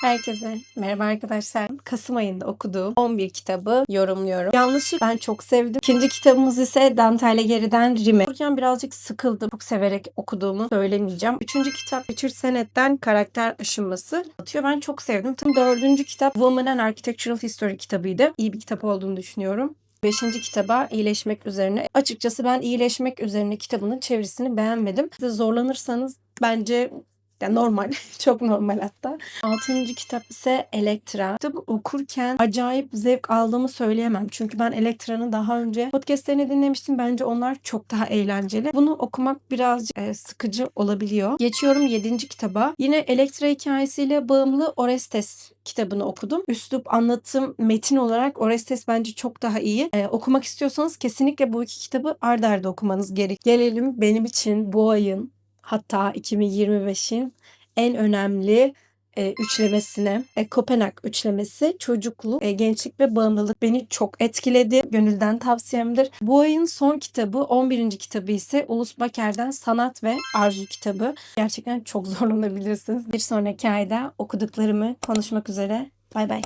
Herkese merhaba arkadaşlar. Kasım ayında okuduğum 11 kitabı yorumluyorum. Yanlışlık ben çok sevdim. İkinci kitabımız ise Dante Alighieri'den Rime. Okurken birazcık sıkıldım. Çok severek okuduğumu söylemeyeceğim. Üçüncü kitap Richard Sennett'ten karakter aşınması atıyor. Ben çok sevdim. Tam dördüncü kitap Woman and Architectural History kitabıydı. İyi bir kitap olduğunu düşünüyorum. Beşinci kitaba iyileşmek üzerine. Açıkçası ben iyileşmek üzerine kitabının çevirisini beğenmedim. Siz zorlanırsanız bence ya normal, çok normal hatta. Altıncı kitap ise Elektra. Kitabı okurken acayip zevk aldığımı söyleyemem. Çünkü ben Elektra'nın daha önce podcastlerini dinlemiştim. Bence onlar çok daha eğlenceli. Bunu okumak birazcık e, sıkıcı olabiliyor. Geçiyorum yedinci kitaba. Yine Elektra hikayesiyle bağımlı Orestes kitabını okudum. Üslup, anlatım, metin olarak Orestes bence çok daha iyi. E, okumak istiyorsanız kesinlikle bu iki kitabı ard arda okumanız gerek. Gelelim benim için bu ayın hatta 2025'in en önemli e, üçlemesine. E, Kopenhag üçlemesi çocukluk, e, gençlik ve bağımlılık beni çok etkiledi. Gönülden tavsiyemdir. Bu ayın son kitabı 11. kitabı ise Ulus Baker'den Sanat ve Arzu kitabı. Gerçekten çok zorlanabilirsiniz. Bir sonraki ayda okuduklarımı konuşmak üzere. Bay bay.